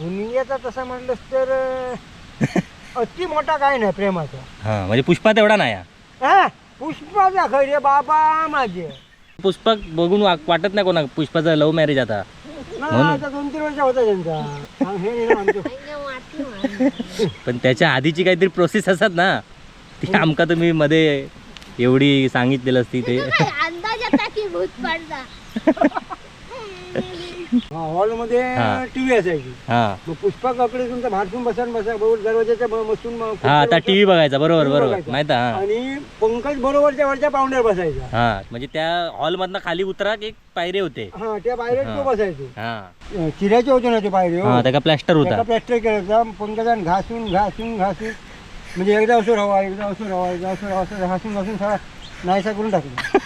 हुनियाचा तसा म्हणलंस तर अं, अति मोठा काय नाही प्रेमाचा. हा म्हणजे पुष्पा तेवढा नाही हा. हा पुष्पाचा खरे बाबा माझे. पुष्पा बघून वा- वाटत नाही कोणा पुष्पाचा लव्ह मॅरेज आता. ना आता दोन तीन वर्ष होता त्यांचा. हा, हे नाही ना आमचं पण त्याच्या आधीची काहीतरी प्रोसेस असतात ना. ती आमका तुम्ही मध्ये एवढी सांगितलेलं असती ते. अंदाज आता की भूत पडला हॉलमध्ये हा. टीव्ही असायची हा मग पुष्पा काकडे तुमचा भाटून बसायला बसा बरोबर दरवाजाच्या ब- बसून मग हा आता टीव्ही बघायचा बरोबर TV बरोबर बघायचा. माहीत हा आणि पंकज बरोबरच्या वरच्या पाहुण्यावर बसायचा हा म्हणजे त्या हॉल मधनं खाली उतरा की एक पायरे होते हा त्या पायऱ्यात तो हा. बसायचो हा चिऱ्याचे होते ना ते पायरे हो. हा त्याचा प्लॅस्टर होता प्लॅस्टर केलं पंकजान घासून घासून घासून म्हणजे एकदा असं रवा एकदा असं रवा एकदा असं रवा असं घासून घासून सगळा नाहीसा करून टाकला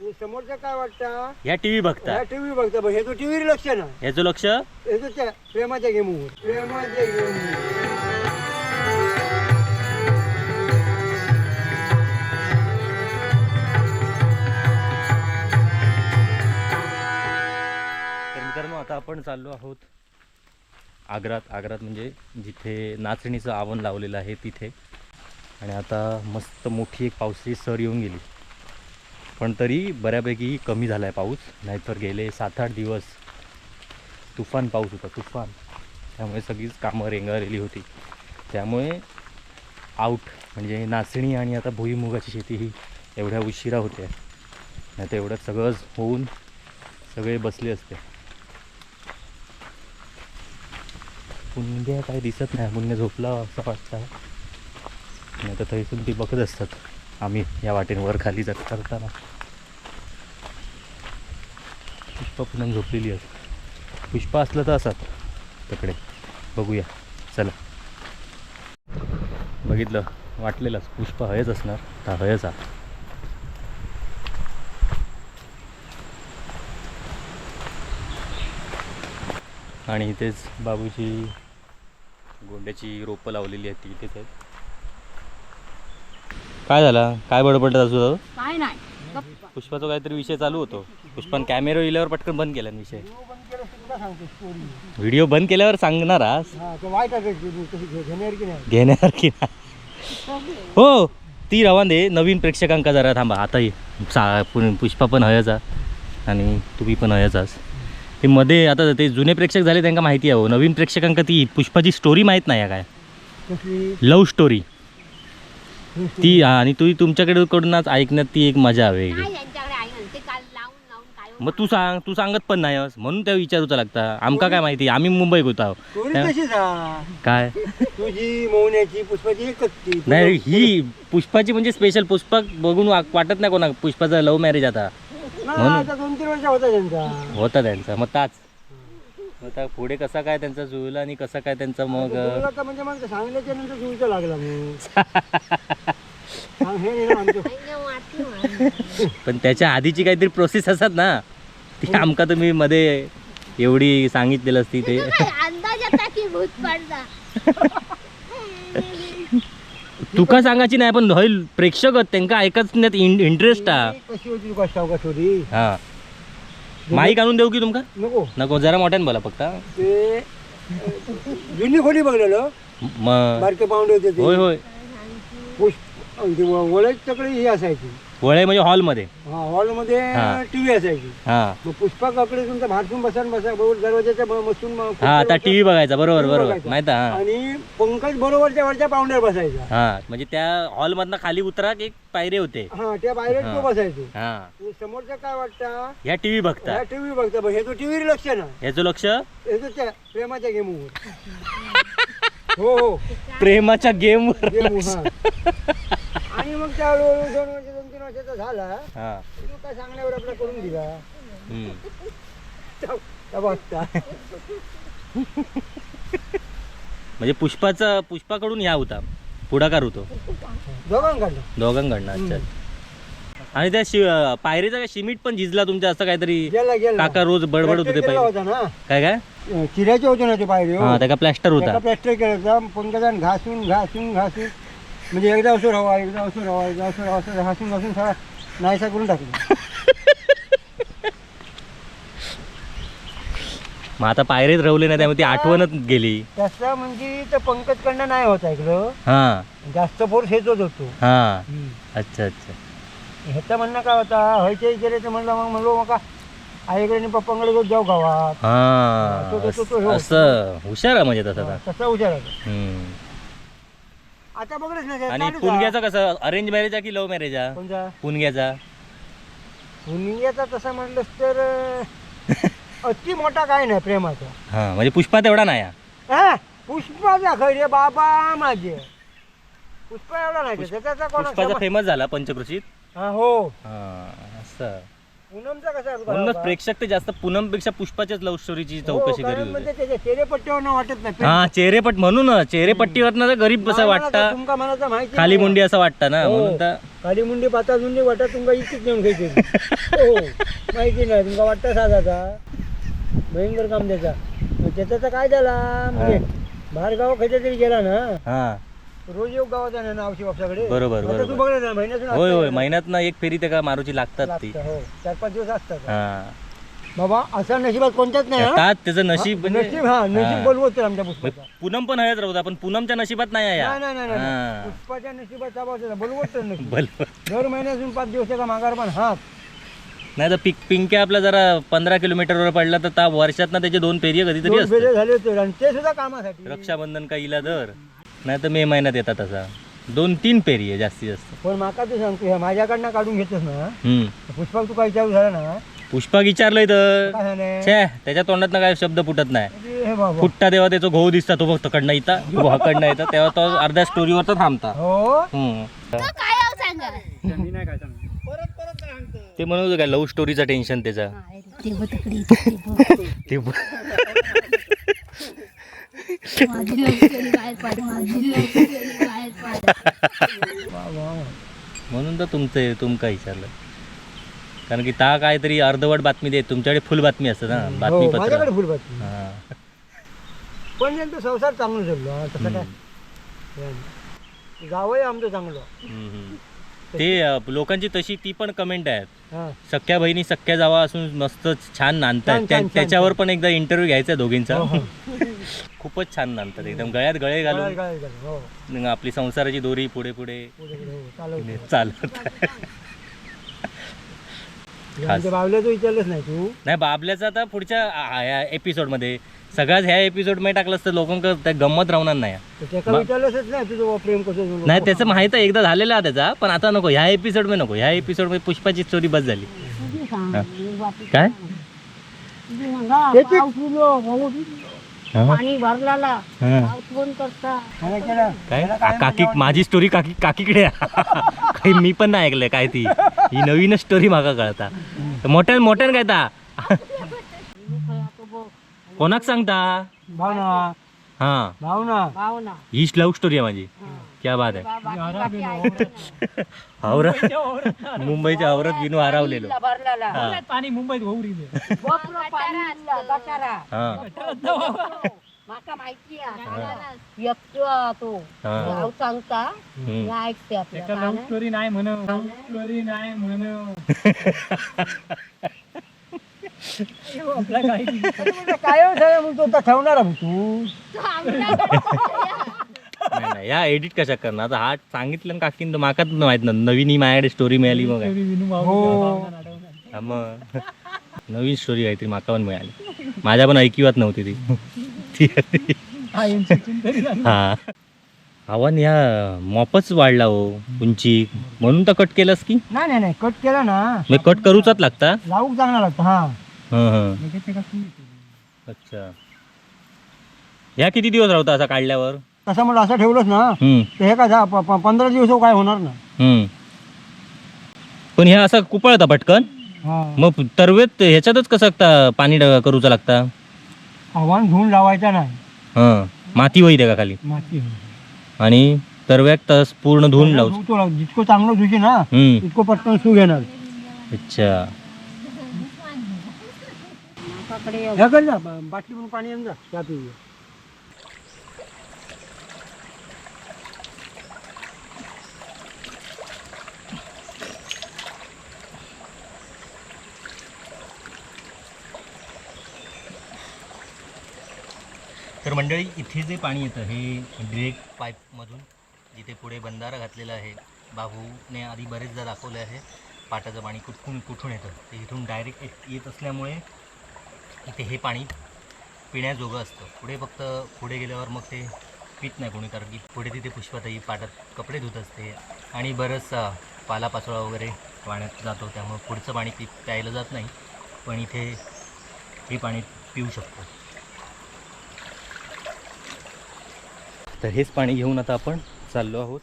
समोरचं काय वाटतं? ह्या टीव्ही बघता. टीव्ही बघता. बघ, हे तो टीव्ही लक्ष ना? ह्याचं लक्ष? हे तो त्या प्रेमाच्या गेमवर. प्रेमाच्या गेम तर मित्रांनो आता आपण चाललो आहोत आग्रात. आग्रात म्हणजे जिथे नाचणीचं आवन लावलेलं आहे तिथे. आणि आता मस्त मोठी एक पावसाची सर येऊन गेली. पण तरी बऱ्यापैकी कमी झाला आहे पाऊस. नाहीतर गेले सात आठ दिवस तुफान पाऊस होता तुफान. त्यामुळे सगळीच कामं रेंगाळलेली होती. त्यामुळे आऊट म्हणजे नाचणी आणि आता भुईमुगाची शेती ही एवढ्या उशिरा होते. नाही तर एवढं सगळंच होऊन सगळे बसले असते. पुण्या काय दिसत नाही. पुण्य झोपला असं वाटतं. नाही तर थैसून ती बघत असतात. आम्ही या वाटेने वर खाली जात करताना. पुष्पा पुन्हा झोपलेली आहेत. पुष्पा असलं तर असतात तिकडे. बघूया. चला. बघितलं. वाटलेलंच. पुष्पा हयच असणार. तर हयच. हा आणि इथेच बाबूची गोंड्याची रोपं लावलेली आहेत. ती इथेच आहेत. काय झाला? काय बडबडत असू काय नाही. पुष्पाचा काहीतरी विषय चालू होतो. पुष्पान कॅमेरा इल्यावर पटकन बंद केला विषय. व्हिडिओ बंद केल्यावर सांगणार आज. घे- घेणार की नाही? हो ती रवान दे नवीन प्रेक्षकांका जरा थांबा. आता ये. सा पु- पुष्पा पण हयचा आणि तुम्ही पण हयचाच ते मध्ये आता ते जुने प्रेक्षक झाले त्यांना माहिती आहे हो. नवीन प्रेक्षकांका ती पुष्पाची स्टोरी माहीत नाही आहे काय? लव्ह स्टोरी ती हा, आणि तू तुमच्याकडे कडूनच ऐकण्यात ती एक मजा वेगळी. काय यांच्याकडे आहे ना ते काल लावून लावून काय मग तू सांग तू सांगत पण नाही. म्हणून त्या विचारूचा लागता. आमका काय माहिती आम्ही मुंबईत होतो. हा काय? तुझी मौन्याची पुष्पाची एकच नाही ही पुष्पाची म्हणजे स्पेशल पुष्पा बघून वाटत नाही कोणा पुष्पाचा लव्ह मॅरेज आता. ना, म्हणून. आता दोन तीन वर्ष होता त्यांचा. होता त्यांचा मग ताच. आता पुढे कसा काय त्यांचा जुळला आणि कसा काय त्यांचा मग? बोलला म्हणजे मग सांगल्याच्या नंतर जुळचं लागला मग. सांग, हे नाही ना आमचं. पण त्याच्या आधीची काहीतरी प्रोसेस असतात ना. ती आमका तुम्ही मध्ये एवढी सांगितलेलं असती ते. अंदाज आता की भूत पडला तुका सांगायची नाही पण होईल. प्रेक्षक आहेत, त्यांका ऐकण्यात इंटरेस्ट हा कशी होती तुका ठाऊका हा. माईक आणून देऊ की तुमका? नको. नको जरा मोठ्याने बोला फक्त ते जुनी खोली बघलेलं. मग बारके पाहुणे होते ते. होय होय. पुष्प ते वळत तकडे ही असायची. वळे म्हणजे हॉलमध्ये. हा हॉलमध्ये. टीव्ही असायची. हा. मग पुष्पा काकडे तुमचा भाटून बसायला बसा बरोबर दरवाजाच्या बसून हा आता टीव्ही बघायचा बरोबर बरोबर. माहीत आहे, आणि पंकज बरोबरच्या वरच्या पाहुण्यावर बसायचा हा म्हणजे त्या हॉल मधनं खाली उतरा एक पायरे होते. हा त्या पायऱ्यात तो. बसायचो. हा. समोरचं काय वाटतं? ह्या टीव्ही बघता. ह्या टीव्ही बघता बघ, हे तो टीव्ही लक्ष ना. ह्याचं लक्ष? हे तो त्या प्रेमाच्या गेमवर. हो हो. प्रेमाच्या गेमवर गेम हा. आणि मग त्या हळूहळू दोन वर्ष दोन तीन वर्षाचा झाला. हा. तो काय सांगण्यावर आपला करून दिला. हम्म. त्या बघता. म्हणजे पुष्पाचा पुष्पाकडून ह्या होता. पुढाकार होतो. दोघांकडनं. दोघांकडनं अच्छा. आणि त्या शि पायरीचा काय शिमीट पण झिजला तुमच्या असं काहीतरी गेला गेला. काका रोज बडबडत होते प्लॅस्टर केला पहिले होता ना? काय काय? अं, चिऱ्याचे होते ना ते पायरे हो. हा प्लॅस्टर होता. प्लॅस्टर केलं होतं. पंकजान घासून घासून घासून. म्हणजे एकदा असं रवा एकदा असं रवा एकदा असं रवा असं घासून घासून सगळा नाहीसा करून टाकला. मग आता पायरीत रवले नाही त्यामुळे ती आठवणच गेली. तसं म्हणजे तर पंकज कडनं नाही होत ऐकलं हा. जास्त फोर्स हेचोच होतो. हा. अच्छा अच्छा. ह्याचं म्हणणं काय होता व्हायच्या इकडे तर म्हणलं मग म्हणलो मग आईकडे आणि पप्पांकडे घेऊन जाऊ गावात. हा. अस- असं. हुशार आहे म्हणजे तसं. तसा हम्म. आता बघलंच नाही आणि पुणग्याचा कसं? अरेंज मॅरेज आहे की लव्ह मॅरेज आहे? कोणता पुणग्याचा. पुण्याचा तसा म्हणलंस तर अं, अति मोठा काय नाही प्रेमाचा. हा म्हणजे पुष्पा तेवढा नाही आहे. हा पुष्पाचा खरे बाबा माझे. पुष्पा एवढा नाही त्याचा त्याचा पुष्पाचा कोणा फेमस झाला पंचक्रोशीत हा हो. हा असं. पूनमचा कसा म्हणूनच? प्रेक्षक ते जास्त पूनमपेक्षा पुष्पाच्याच लव्ह स्टोरीची हो, चौकशी कारण करीत म्हणजे होते चेहरेपट्टीवर वाटत नाही. हा चेहरेपट म्हणून चेहरेपट्टीवर ना गरीब असं वाटतं. तुमका मनाचा माहिती खाली. मुंडी असं वाटतं ना हो. म्हणून तर खाली मुंडी पाता मुंडी वाटा तुमका इतकीच नेऊन घ्यायची हो माहिती नाही. तुमका वाटतं साधाचा? भयंकर काम त्याचा. मग त्याचा तर काय झाला म्हणजे बाहेर गाव तरी गेला ना? हा. रोज येऊ गावात आहे ना औषध बापसाकडे? बरोबर, आता तू बरोबर. ना महिन्यातून होय होय. एक फेरी त्या का मारूची लागतात ती. हो. चार पाच दिवस असतात. हा. बाबा असा नशिबात कोणत्याच नाही हा? त्याचं नशीब म्हणजे- नशीब हा नशीब. बोलवत तर आमच्या पुष्पाचा. म्हणजे पूनम पण हयच राहू पण पूनमच्या नशिबात नाही आहे नाही नाही नाही, नाही हा. पुष्पाच्या नशिबाचा बोलवत बोलवत तर नशीब. बल दर महिन्यातून पाच दिवसाचा माघार पण हात. नाही तर पिक पिंक्या आपला जरा पंधरा किलोमीटरवर पडला तर त्या वर्षात ना त्याचे दोन फेरी कधीतरी दोन फेरे झाले होते आणि ते सुद्धा कामासाठी. रक्षाबंधन का इला दर. नाही तर मे महिन्यात येतात असा. दोन तीन पेरी आहे जास्तीत जास्त. पण माका तू सांगतो ह्या माझ्याकडनं काढून घेतोस ना हम्म. पुष्पाक तू काय विचारू झाला ना पुष्पा विचारलंय तर. काय झालंय? छे त्याच्या तोंडात काय शब्द फुटत नाही. हे बाबा. फुटता तेव्हा त्याचा घोऊ दिसता तो फक्त कडनं येता किंवा कडनं येतं तेव्हा तो अर्ध्या स्टोरीवर तर थांबता. हो? हम्म. काय आहो सांगा ते म्हणत होतं काय लव्ह स्टोरीचं टेन्शन त्याचा. ते बघ तिकडे ते बघ. ते ब- म्हणून तर तुमचं तुमका विचारलं. कारण की ता काहीतरी अर्धवट बातमी देत तुमच्याकडे फुल बातमी असतं ना हो, बातमीपत्र. माझ्याकडे फुल बातमी. हा. पण नेमकं संसार चांगलं चाललो हा, तसं काय? गावही आमचं चांगलं. हम्म, हम्म. ते अ, लोकांची तशी ती पण कमेंट आहेत. हा. सख्या बहिणी सख्या जावा असून मस्त छान नांदतात छान, त्या- छान, त्याच्यावर पण एकदा इंटरव्ह्यू घ्यायचा दोघींचा. हो, हो. खूपच छान नांदतात एकदम. गळ्यात गळे घालून. हो. आपली संसाराची दोरी पुढे पुढे. पुढे पुढे हो चालवतो चालत आमच्या बावल्याचं विचारलंच नाही तू. नाही बाबल्याचा आता पुढच्या एपिसोडमध्ये सगळ्याच ह्या एपिसोडमध्ये टाकलं असतं लोकांक त्या गंमत राहणार नाही. विचारलंच नाही तुझं बा प्रेम कसं झालं. नाही त्याचं माहीत आहे एकदा झालेला आहे त्याचा पण आता नको ह्या एपिसोडमध्ये नको. ह्या एपिसोडमध्ये पुष्पाची स्टोरी बस झाली. काय? पाणी हा. करता. काय काकी माझी स्टोरी काकी काकीकडे आहे. काही मी पण नाही ऐकलंय काय ती? ही नवीनच स्टोरी मागा कळता. मोठ्यान मोठ्यान काय ता? कोणाक सांगता? भावना. हा. भावना. भावना. हीच लव्ह स्टोरी आहे माझी. क्या बात आहे. औरत मुंबईच्या औरत विनू हरवलेलो. हा. पाणी मुंबईत होऊ रिले बकरं पाणी इल्ला, गटारा हा. माका माहिती तो. गाव सांगता ऐकते. स्टोरी नाही म्हण स्टोरी नाही म्हण काय हो ठेवणार आहे तू. नाही या एडिट कशा करणार? आता हा सांगितलं ना काकीन तर माका तर माहीत ना. नवीन ही माझ्याकडे स्टोरी मिळाली मग हो. मग. नवीन स्टोरी काहीतरी माका पण मिळाली. माझ्या पण ऐकिवात नव्हती ती. ती हा आव्हान या मॉपच वाढला हो उंची म्हणून तर कट केलंस की? नाही नाही नाही. कट केला ना. मग कट करूचाच लागता? लावूक चांगला लागतं हा. हं हं. अच्छा. ह्या किती दिवस राहता असा काढल्यावर? तसं म्हणलं असं ठेवलंच ना हम्म. तर हे काय झा- प- प- पंधरा दिवस काय होणार ना? हम्म. पण ह्या असं कुपळता पटकन? हा. मग तरवेत ह्याच्यातच कसं लागता पाणी ड- करूचा लागता? आव्हान घेऊन लावायचा नाही. हं. माती होई का खाली? माती आणि तरव्यात तस पूर्ण धुवून लावू लाव. जितकं चांगलं धुशी ना हम्म. तितकं पटकन सू घेणार. अच्छा. हे कर ब- बाटली पण पाणी आणून जा चहा पिऊया. तर मंडळी इथे जे पाणी येतं हे डिरेक्ट पाईपमधून जिथे पुढे बंधारा घातलेला आहे बाबूने आधी बरेचदा दाखवलं आहे पाटाचं पाणी कुठून कुठून येतं ते इथून डायरेक्ट येत असल्यामुळे इथे हे पाणी पिण्याजोगं असतं. पुढे फक्त पुढे गेल्यावर मग ते पित नाही कोणी कारण की पुढे तिथे पुष्पाताई पाटात कपडे धुत असते आणि बरंचसा पालापाचोळा वगैरे पाण्यात जातो त्यामुळे पुढचं पाणी पी प्यायलं जात नाही पण इथे हे पाणी पिऊ शकतो. तर हेच पाणी घेऊन आता आपण चाललो आहोत.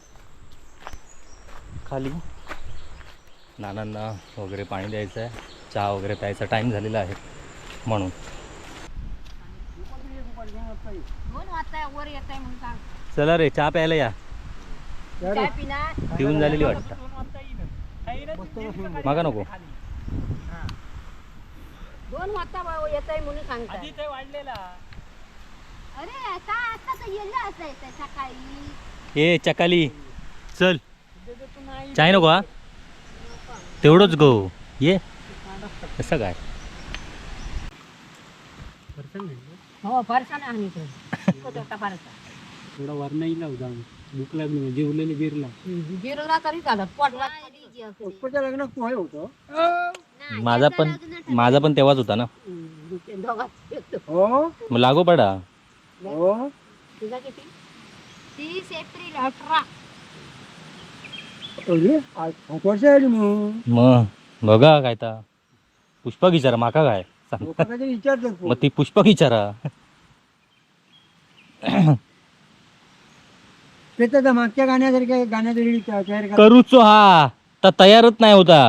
खाली. नानांना वगैरे पाणी द्यायचं आहे चहा वगैरे प्यायचा टाईम झालेला आहे म्हणून. दोन वाजता वर येत आहे म्हणून सांग. चला रे चहा प्यायला या. पिऊन झालेली वाटतं. मागा नको. दोन वाजता येत आहे म्हणून सांगतात आधी ते वाढलेला. अरे काय आता तर येलं असायचं सकाळी. ए चकाली. चल. चाय नको हा. तेवढंच गो ये. कसं काय? हो फरसा थोडा नाही भूक लागली म्हणजे जेवलेली बिरला जिरला तरी चालत पोटला पुष्पाच्या लग्नात पोहे होतं. माझा पण माझा पण तेव्हाच होता ना. हो? मग लागो पडा. हो? तुझा किती? तीस एप्रिल अठरा. अरे आज सात वर्ष आली मग. मग बघा काय ता पुष्पक विचारा माका काय? सांग. लोकं काहीतरी विचारतात मग ती पुष्पक विचारा. ते तर मागच्या गाण्यासारख्या गाण्यातरी तयार करा करूचो हा. तर तयारच नाही होता.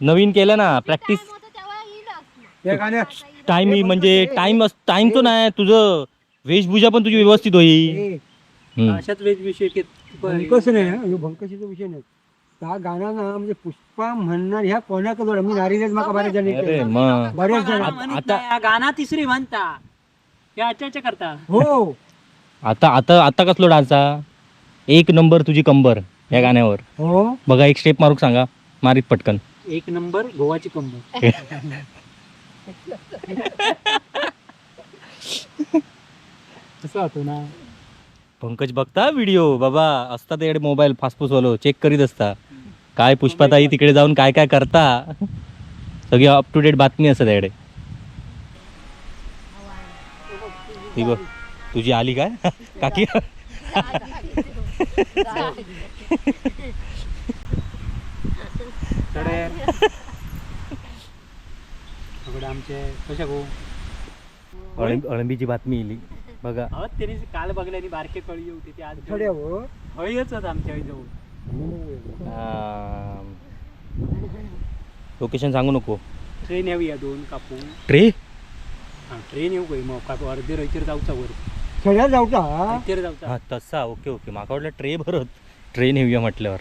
नवीन केलं ना प्रॅक्टिस त्या गाण्यात टाइम म्हणजे टाइम टाइम तो नाही तुझं वेशभूषा पण तुझी व्यवस्थित होईल ए, हम्म. अशाच वेशविषय भंकस नाही हं, ह्यो भंकशीचा विषय नाही त्या गाणं ना म्हणजे पुष्पा म्हणणार ह्या कोणाकडे मी नारीलाच माका बऱ्याच जण अरे मग. बऱ्याच जण आता- गाणा तिसरी म्हणता. हे अच्छा करता. हो. आता आता आता कसलो डान्सा एक नंबर तुझी कंबर या गाण्यावर. हो. बघा एक स्टेप मारूक सांगा मारीत पटकन. एक नंबर गोवाची कंबर. कसं होतो ना? पंकज बघता व्हिडिओ बाबा असता ते मोबाईल फासफूस वालो चेक करीत असता. काय पुष्पाताई तिकडे जाऊन काय काय करता? सगळी अप टू डेट बातमी असतात त्याकडे ती बघ तुझी आली काय? काकी? अकडे आमचे कशा गो अळंबी अळंबीची बातमी येली बघा. त्यांनी काल बघल्यानी बारके कळी होती ते आज थोड्या हो हळीच होत आमच्या आई जवळ लोकेशन सांगू नको. ट्रेन येऊया दोन कापू ट्रे हा ट्रेन येऊ गई मग कापू अर्धे रैतीर जाऊचा वर. थोड्या जाऊ का? रैतीर जाऊचा. हा तसा ओके ओके. माका वाटलं ट्रे भरत. ट्रेन येऊया म्हटल्यावर.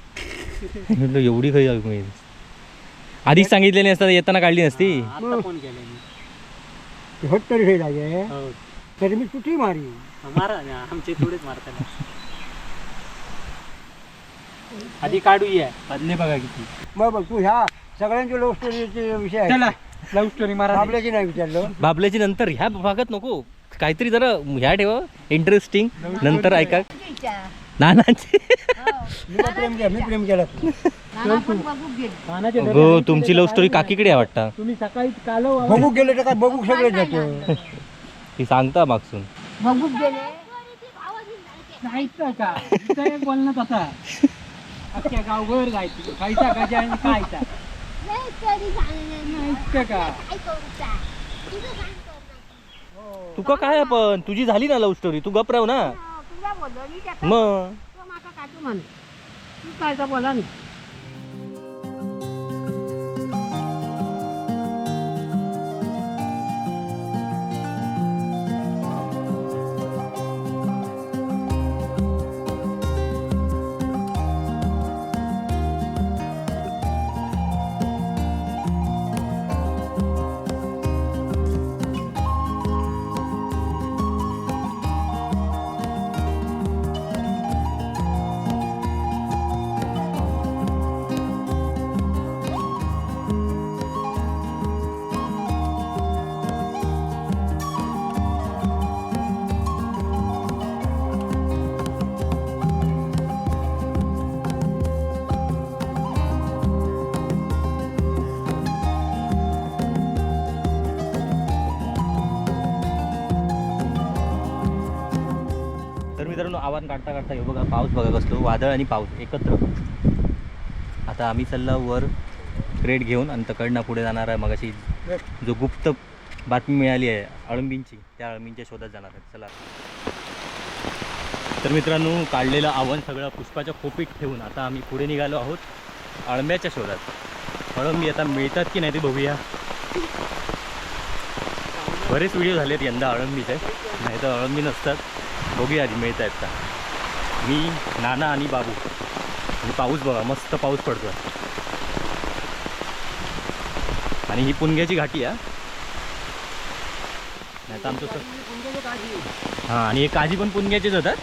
म्हटलं एवढी काही मी आधीच सांगितलेली नसतात येताना काढली नसती. हा, आता फोन केले मी. हट तरी हे लागे हो. तरी मी सुटी मारी. मारा ना, आमचे थोडेच मारतात आधी काढूया बदले बघा किती. मग बघ तू ह्या सगळ्यांच्या लव्ह स्टोरीचे विषय आहे. चला लव्ह स्टोरी मारा. आपल्याची नाही विचारलं. बाबल्याची नंतर ह्या भागात नको. काहीतरी जरा ह्या ठेवा इंटरेस्टिंग नंतर ऐका. नानाची. मी प्रेम केलं मी प्रेम केलं. तुमची लव्ह स्टोरी काकीकडे आहे वाटतं. तुम्ही सकाळी कालो बघू गेलं तर काय बघू सगळे जातो. ती सांगता मागसून. बघू गेले. जायचं का? इथं एक बोलणं तसा. अख्ख्या गावभर जायचं खायचा गाजा आणि खायचा? इतकं का? तुका काय पण? तुझी झाली ना लव्ह स्टोरी तू गप राहू ना. मग? काटू म्हणे. तू काय बोला नाही मित्रांनो काढता काढता हे बघा पाऊस बघा कसलो वादळ आणि पाऊस एकत्र. आता आम्ही चालला वर क्रेट घेऊन आणि तकडनं पुढे जाणार आहे मग अशी जो गुप्त बातमी मिळाली आहे अळंबींची त्या अळंबींच्या शोधात जाणार आहे. चला. तर मित्रांनो काढलेलं आव्हान सगळं पुष्पाच्या खोपीत ठेवून आता आम्ही पुढे निघालो आहोत अळंब्याच्या शोधात. अळंबी आता मिळतात की नाही ते बघूया. बरेच व्हिडिओ झालेत यंदा अळंबीचे नाही तर अळंबी नसतात. बघूया आधी मिळत आहेत का. मी नाना आणि बाबू. आणि पाऊस बघा मस्त पाऊस पडतो आणि ही पुणग्याची घाटी आहे नाही तर आमचं सर हां आणि हे काजी पण पुनग्याचेच होतात.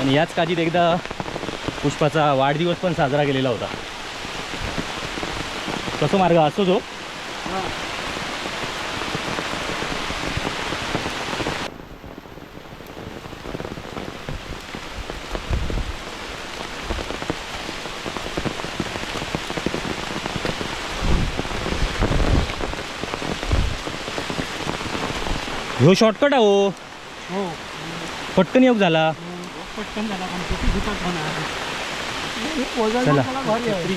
आणि याच काजीत एकदा पुष्पाचा वाढदिवस पण साजरा केलेला होता. कसं मार्ग? असतो जो ह्यो शॉर्टकट आहे हो. हो. पटकन योग झाला. पटकन झाला पण किती भूतात होणार चला. त्याला भारी आहे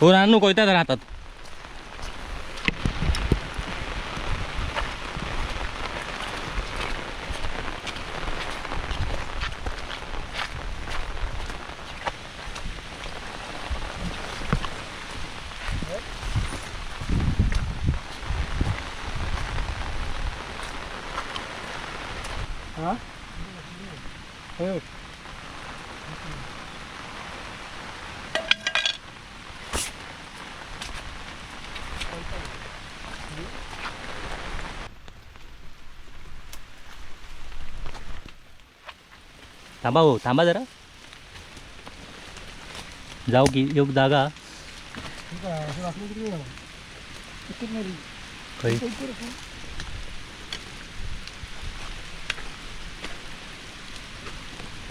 हो रानू कोयत्यात राहतात हा हो थांबा हो थांबा जरा जाऊ की योग जागा?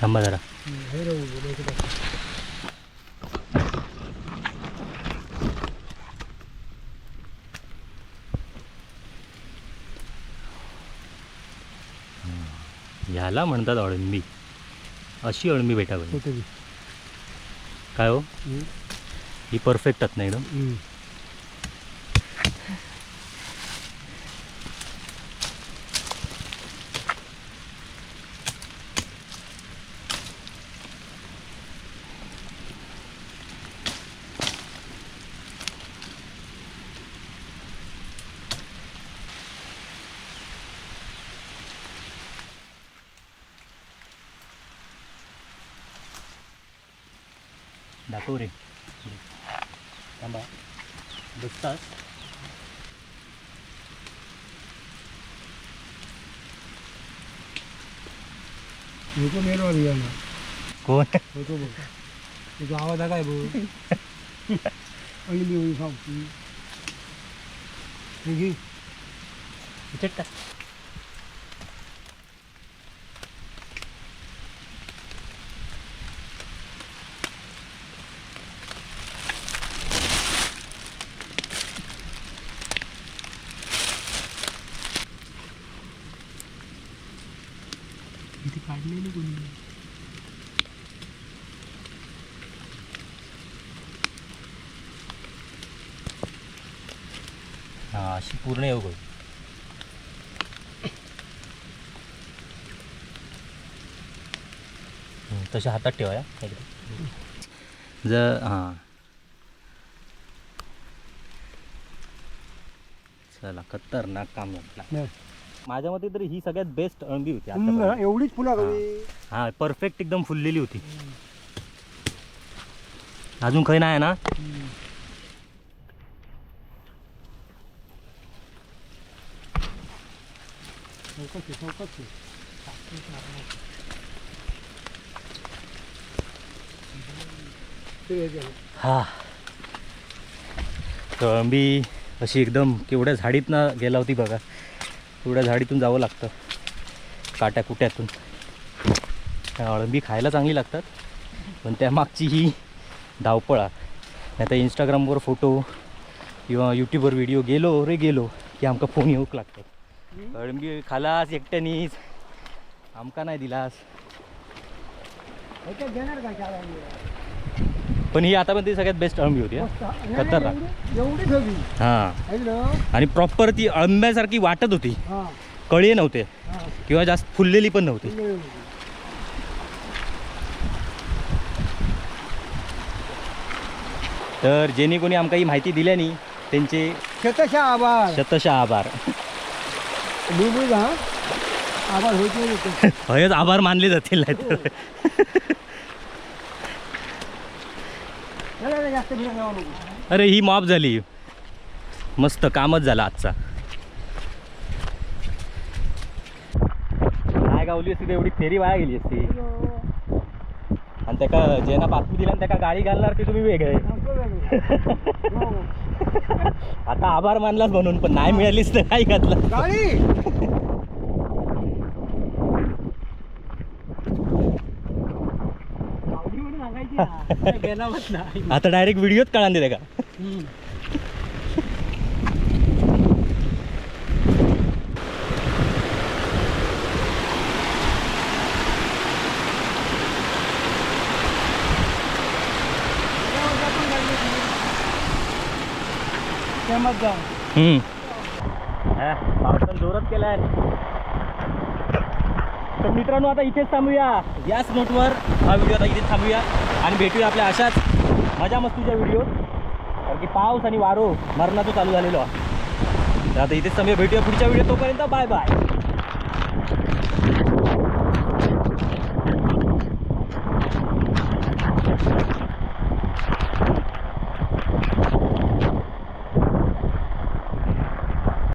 थांबा जरा. ह्याला म्हणतात अळंबी अशी अळंबी भेटावी. काय हो? ही परफेक्टच नाही एकदम दाखव रे थांबा बसतास मेलो. कोण? होतो बघ तुझा आवाज काय बघ? सांगतो हे घे. ह्याच्यात टाक. इथे काढलेली कोणी हा अशी पूर्ण येऊ गो तशा हातात ठेवा या एकदम. जर हां. चला खतरनाक काम. माझ्या मते तरी ही सगळ्यात बेस्ट अळंबी होती आतापर्यंत. एवढीच फुला हा. परफेक्ट एकदम फुललेली होती. अजून काही नाही ना? चौकशी चौकशी हां. केलं. कळंबी अशी एकदम केवढ्या झाडीतनं गेला होती बघा. तेवढ्या झाडीतून जावं लागतं. काट्या कुट्यातून. अळंबी खायला चांगली लागतात. पण त्यामागची ही धावपळा. नाही तर इंस्टाग्रामवर फोटो किंवा यूट्यूबवर व्हिडिओ गेलो रे गेलो की आमका फोन येऊक लागतात. अळंबी खालास एकट्यानीच आमका नाही दिलास. घेणार का पण ही आतापर्यंत सगळ्यात बेस्ट अळंबी होती हा. खतरनाक. हां. है? आणि प्रॉपर ती अळंब्यासारखी वाटत होती. हा, कळी नव्हते. हा. किंवा जास्त फुललेली पण नव्हती. तर जेणे कोणी आमका ही माहिती दिल्यानी त्यांचे शतशः आभार. शतशः आभार. आभार हयच आभार मानले जातील नाही तर नाही, नाही, जास्त फिरत जाऊ नको अरे ही मॉप झाली. मस्त कामच झाला आजचा. काय गावली असती तर एवढी? फेरी वाया गेली असती. आणि त्याका जेना बातमी दिला आणि त्याका गाडी घालणार ते तुम्ही वेगळे. आता आभार मानलाच म्हणून पण नाही मिळालीच तर काय घातलं? गाडी गावडी म्हणून सांगायची ना. गेलावत नाही आता डायरेक्ट व्हिडिओत कळा दे का. हा, पावसानं जोरात केलाय. तर मित्रांनो आता इथेच थांबूया. याच नोटवर हा व्हिडिओ आता इथेच थांबूया. आणि भेटूया आपल्या अशाच मजा मस्तीच्या व्हिडिओ कारण की पाऊस आणि वारो मरणाचं चालू झालेलो. आहे आता इथेच समजा भेटूया पुढच्या व्हिडिओ तोपर्यंत बाय बाय.